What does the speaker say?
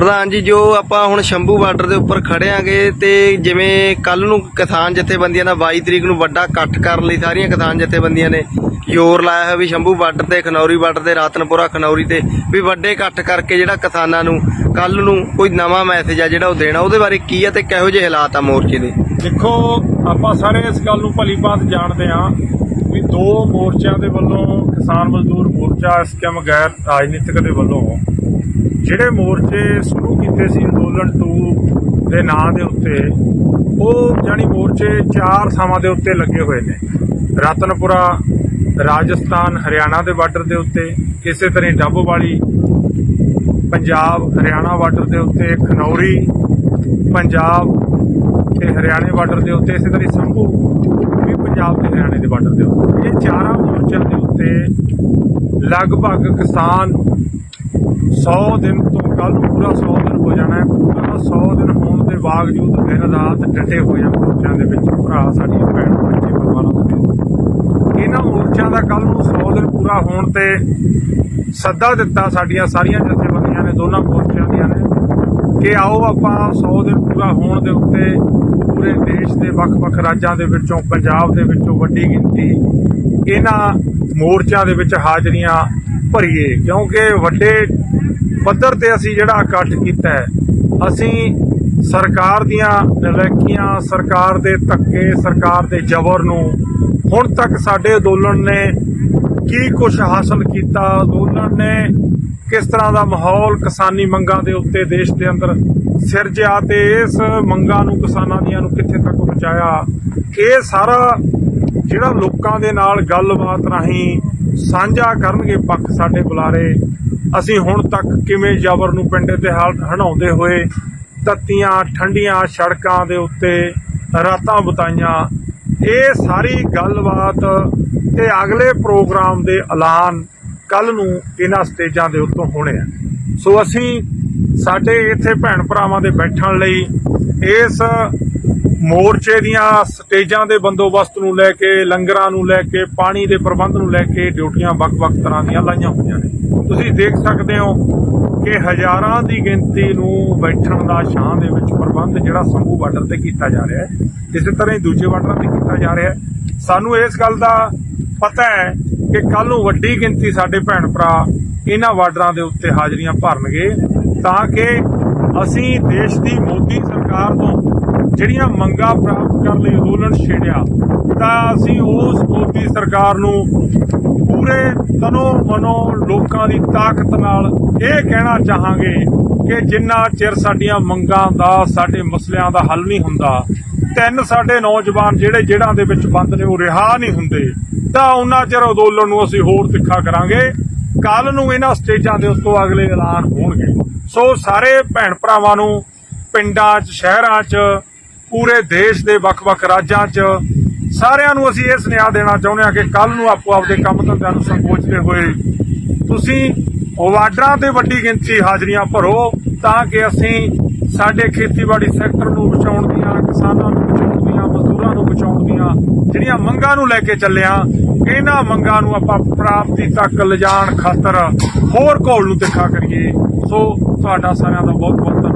ਪ੍ਰਧਾਨ ਜੀ, ਜੋ ਆਪਾਂ ਹੁਣ ਸ਼ੰਭੂ ਬਾਰਡਰ ਦੇ ਉੱਪਰ ਖੜਿਆਂਗੇ ਤੇ ਜਿਵੇਂ ਕੱਲ ਨੂੰ ਕਿਸਾਨ ਜਥੇਬੰਦੀਆਂ ਦਾ 22 ਤਰੀਕ ਨੂੰ ਵੱਡਾ ਇਕੱਠ ਕਰਨ ਲਈ ਸਾਰੀਆਂ ਕਿਸਾਨ ਜਥੇਬੰਦੀਆਂ ਨੇ ਜ਼ੋਰ ਲਾਇਆ ਹੈ ਵੀ ਸ਼ੰਭੂ ਬਾਰਡਰ ਤੇ, ਖਨੌਰੀ ਬਾਰਡਰ ਤੇ, ਰਾਤਨਪੁਰਾ, ਖਨੌਰੀ ਤੇ ਵੀ ਵੱਡੇ ਇਕੱਠ ਕਰਕੇ ਜਿਹੜਾ ਕਿਸਾਨਾਂ ਨੂੰ ਕੱਲ ਨੂੰ ਕੋਈ ਨਵਾਂ ਮੈਸੇਜ ਆ ਜਿਹੜਾ ਉਹ ਦੇਣਾ, ਉਹਦੇ ਬਾਰੇ ਕੀ ਆ ਤੇ ਕਿਹੋ ਜਿਹੇ ਹਾਲਾਤ ਆ ਮੋਰਚੇ ਦੇ? ਦੇਖੋ, ਆਪਾਂ ਸਾਰੇ ਇਸ ਗੱਲ ਨੂੰ ਭਲੀ ਭਾਂਤ ਜਾਣਦੇ ਹਾਂ ਵੀ ਦੋ ਮੋਰਚਿਆਂ ਦੇ ਵੱਲੋਂ ਕਿਸਾਨ ਮਜ਼ਦੂਰ ਮੋਰਚਾ ਸਕਮ ਗੈਰ ਰਾਜਨੀਤਿਕ ਦੇ ਵੱਲੋਂ ਜਿਹੜੇ ਮੋਰਚੇ ਸ਼ੁਰੂ ਕੀਤੇ ਸੀ ਅੰਦੋਲਨ 2 ਦੇ ਨਾਂ ਦੇ ਉੱਤੇ, ਉਹ ਜਾਨੀ ਮੋਰਚੇ ਚਾਰ ਥਾਵਾਂ ਦੇ ਉੱਤੇ ਲੱਗੇ ਹੋਏ ਨੇ। ਰਤਨਪੁਰਾ, ਰਾਜਸਥਾਨ, ਹਰਿਆਣਾ ਦੇ ਬਾਰਡਰ ਦੇ ਉੱਤੇ, ਇਸੇ ਤਰ੍ਹਾਂ ਡੱਬਵਾਲੀ, ਪੰਜਾਬ, ਹਰਿਆਣਾ ਬਾਰਡਰ ਦੇ ਉੱਤੇ, ਖਨੌਰੀ, ਪੰਜਾਬ ਤੇ ਹਰਿਆਣੇ ਬਾਰਡਰ ਦੇ ਉੱਤੇ, ਇਸੇ ਤਰ੍ਹਾਂ ਸੰਭੂ ਵੀ ਪੰਜਾਬ ਤੇ ਹਰਿਆਣੇ ਦੇ ਬਾਰਡਰ ਦੇ ਉੱਤੇ। ਇਹ ਚਾਰਾਂ ਮੋਰਚਿਆਂ ਦੇ ਉੱਤੇ ਲਗਭਗ ਕਿਸਾਨ 100 ਦਿਨ ਤੋਂ ਕੱਲ ਨੂੰ ਪੂਰਾ 100 ਦਿਨ ਹੋ ਜਾਣਾ ਹੈ। ਪੂਰਾ 100 ਦਿਨ ਹੋਣ ਦੇ ਬਾਵਜੂਦ ਦਿਨ ਰਾਤ ਡਟੇ ਹੋਏ ਆ ਮੋਰਚਿਆਂ ਦੇ ਵਿੱਚ। ਭਰਾ ਸਾਡੀਆਂ ਭੈਣਾਂ, ਬੱਚੇ, ਪਰਿਵਾਰਾਂ ਦੇ ਇਹਨਾਂ ਮੋਰਚਿਆਂ ਦਾ ਕੱਲ ਨੂੰ 100 ਦਿਨ ਪੂਰਾ ਹੋਣ ਤੇ ਸੱਦਾ ਦਿੱਤਾ ਸਾਡੀਆਂ ਸਾਰੀਆਂ ਜਥੇਬੰਦੀਆਂ ਨੇ, ਦੋਨਾਂ ਮੋਰਚਿਆਂ ਦੀਆਂ ਨੇ, ਕਿ ਆਓ ਆਪਾਂ 100 ਦਿਨ ਪੂਰਾ ਹੋਣ ਦੇ ਉੱਤੇ ਪੂਰੇ ਦੇਸ਼ ਦੇ ਵੱਖ-ਵੱਖ ਰਾਜਾਂ ਦੇ ਵਿੱਚੋਂ, ਪੰਜਾਬ ਦੇ ਵਿੱਚੋਂ ਵੱਡੀ ਗਿਣਤੀ ਇਹਨਾਂ ਮੋਰਚਿਆਂ ਦੇ ਵਿੱਚ ਹਾਜ਼ਰੀਆਂ ਭਰੀਏ, ਕਿਉਂਕਿ ਵੱਡੇ ਪੱਧਰ ਤੇ ਅਸੀਂ ਜਿਹੜਾ ਇਕੱਠ ਕੀਤਾ ਹੈ, ਅਸੀਂ ਸਰਕਾਰ ਦੀਆਂ ਨਲੈਕੀਆਂ, ਸਰਕਾਰ ਦੇ ਧੱਕੇ, ਸਰਕਾਰ ਦੇ ਜ਼ਬਰ ਨੂੰ ਹੁਣ ਤੱਕ ਸਾਡੇ ਅੰਦੋਲਨ ਨੇ ਕੀ ਕੁਝ ਹਾਸਲ ਕੀਤਾ, ਅੰਦੋਲਨ ਨੇ ਕਿਸ ਤਰ੍ਹਾਂ ਦਾ ਮਾਹੌਲ ਕਿਸਾਨੀ ਮੰਗਾਂ ਦੇ ਉੱਤੇ ਦੇਸ਼ ਦੇ ਅੰਦਰ ਸਿਰਜਿਆ ਤੇ ਇਸ ਮੰਗਾਂ ਨੂੰ ਕਿਸਾਨਾਂ ਦੀਆਂ ਨੂੰ ਕਿੱਥੇ ਤੱਕ ਪਹੁੰਚਾਇਆ, ਇਹ ਸਾਰਾ ਜਿਹੜਾ ਲੋਕਾਂ ਦੇ ਨਾਲ ਗੱਲਬਾਤ ਰਾਹੀਂ ਸਾਂਝਾ ਕਰਨਗੇ ਪੱਖ ਸਾਡੇ ਬੁਲਾਰੇ। ਅਸੀਂ ਹੁਣ ਤੱਕ ਕਿਵੇਂ ਜ਼ਬਰ ਨੂੰ ਪਿੰਡੇ ਤੇ ਹਾਲ- ਹੰਢਾਉਂਦੇ ਹੋਏ ਤੱਤੀਆਂ, ਠੰਡੀਆਂ ਸੜਕਾਂ ਦੇ ਉੱਤੇ ਰਾਤਾਂ ਬਿਤਾਈਆਂ, ਇਹ ਸਾਰੀ ਗੱਲਬਾਤ ਤੇ ਅਗਲੇ ਪ੍ਰੋਗਰਾਮ ਦੇ ਐਲਾਨ ਕੱਲ ਨੂੰ ਇਹਨਾਂ ਸਟੇਜਾਂ ਦੇ ਉੱਤੋਂ ਹੋਣੇ ਆ। ਸੋ ਅਸੀਂ ਸਾਡੇ ਇੱਥੇ ਭੈਣ ਭਰਾਵਾਂ ਦੇ ਬੈਠਣ ਲਈ ਇਸ ਮੋਰਚੇ ਦੀਆਂ ਸਟੇਜਾਂ ਦੇ ਬੰਦੋਬਸਤ ਨੂੰ ਲੈ ਕੇ, ਲੰਗਰਾਂ ਨੂੰ ਲੈ ਕੇ, ਪਾਣੀ ਦੇ ਪ੍ਰਬੰਧ ਨੂੰ ਲੈ ਕੇ ਡਿਊਟੀਆਂ ਵੱਖ-ਵੱਖ ਤਰ੍ਹਾਂ ਦੀਆਂ ਲਾਈਆਂ ਹੋਈਆਂ ਨੇ। ਤੁਸੀਂ ਦੇਖ ਸਕਦੇ ਹੋ ਕਿ ਹਜ਼ਾਰਾਂ ਦੀ ਗਿਣਤੀ ਨੂੰ ਬੈਠਣ ਦਾ ਛਾਂ ਦੇ ਵਿੱਚ ਪ੍ਰਬੰਧ ਜਿਹੜਾ ਸੰਭੂ ਬਾਰਡਰ ਤੇ ਕੀਤਾ ਜਾ ਰਿਹਾ ਹੈ, ਇਸੇ ਤਰ੍ਹਾਂ ਹੀ ਦੂਜੇ ਬਾਰਡਰਾਂ ਤੇ ਕੀਤਾ ਜਾ ਰਿਹਾ ਹੈ। ਸਾਨੂੰ ਇਸ ਗੱਲ ਦਾ ਪਤਾ ਹੈ ਕਿ ਕੱਲ ਨੂੰ ਵੱਡੀ ਗਿਣਤੀ ਸਾਡੇ ਭੈਣ ਭਰਾ ਇਹਨਾਂ ਬਾਰਡਰਾਂ ਦੇ ਉੱਤੇ ਹਾਜ਼ਰੀਆਂ ਭਰਨਗੇ, ਤਾਂ ਕਿ ਅਸੀਂ ਦੇਸ਼ ਦੀ ਮੋਦੀ ਸਰਕਾਰ ਤੋਂ ਜਿਹੜੀਆਂ ਮੰਗਾਂ ਪ੍ਰਾਪਤ ਕਰਨ ਲਈ ਅੰਦੋਲਨ ਛੇੜਿਆ, ਤਾਂ ਅਸੀਂ ਉਸ ਮੋਦੀ ਸਰਕਾਰ ਨੂੰ ਪੂਰੇ ਤਨੋ ਮਨੋ ਲੋਕਾਂ ਦੀ ਤਾਕਤ ਨਾਲ ਇਹ ਕਹਿਣਾ ਚਾਹਾਂਗੇ ਕਿ ਜਿੰਨਾ ਚਿਰ ਸਾਡੀਆਂ ਮੰਗਾਂ ਦਾ, ਸਾਡੇ ਮਸਲਿਆਂ ਦਾ ਹੱਲ ਨਹੀਂ ਹੁੰਦਾ, ਤਿੰਨ ਸਾਡੇ ਨੌਜਵਾਨ ਜਿਹੜੇ ਜੇੜ੍ਹਾਂ ਦੇ ਵਿੱਚ ਬੰਦ ਨੇ, ਉਹ ਰਿਹਾ ਨਹੀਂ ਹੁੰਦੇ, ਤਾਂ ਉਹਨਾਂ ਚਿਰ ਅੰਦੋਲਨ ਨੂੰ ਅਸੀਂ ਹੋਰ ਤਿੱਖਾ ਕਰਾਂਗੇ। ਕੱਲ ਨੂੰ ਇਹਨਾਂ ਸਟੇਜਾਂ ਦੇ ਉੱਤੋਂ ਅਗਲੇ ਐਲਾਨ ਹੋਣਗੇ। ਸੋ ਸਾਰੇ ਭੈਣ ਭਰਾਵਾਂ ਨੂੰ ਪਿੰਡਾਂ 'ਚ, ਸ਼ਹਿਰਾਂ 'ਚ, ਪੂਰੇ ਦੇਸ਼ ਦੇ ਵੱਖ-ਵੱਖ ਰਾਜਾਂ 'ਚ। ਸਾਰਿਆਂ ਨੂੰ ਅਸੀਂ ਇਹ ਸੁਨੇਹਾ ਦੇਣਾ ਚਾਹੁੰਦੇ ਹਾਂ ਕਿ ਕੱਲ ਨੂੰ ਆਪੋ ਆਪਦੇ ਕੰਮ ਧੰਦਿਆਂ ਨੂੰ ਸੰਕੋਚਦੇ ਹੋਏ ਤੁਸੀਂ ਵਾਰਡਰਾਂ ਤੇ ਵੱਡੀ ਗਿਣਤੀ ਹਾਜ਼ਰੀਆਂ ਭਰੋ ਤਾਂ ਕਿ ਅਸੀਂ ਸਾਡੇ ਖੇਤੀਬਾੜੀ ਸੈਕਟਰ ਨੂੰ ਬਚਾਉਣ ਦੀਆਂ, ਕਿਸਾਨਾਂ ਨੂੰ ਬਚਾਉਣ ਦੀਆਂ, ਮਜ਼ਦੂਰਾਂ ਨੂੰ ਬਚਾਉਣ ਦੀਆਂ ਜਿਹੜੀਆਂ ਮੰਗਾਂ ਨੂੰ ਲੈ ਕੇ ਚੱਲਿਆ, ਇਹਨਾਂ ਮੰਗਾਂ ਨੂੰ ਆਪਾਂ ਪ੍ਰਾਪਤੀ ਤੱਕ ਲਿਜਾਣ ਖਾਤਰ ਹੋਰ ਘੋਲ ਨੂੰ ਤਿੱਖਾ ਕਰੀਏ। ਸੋ ਤੁਹਾਡਾ ਸਾਰਿਆਂ ਦਾ ਬਹੁਤ ਬਹੁਤ ਧੰਨਵਾਦ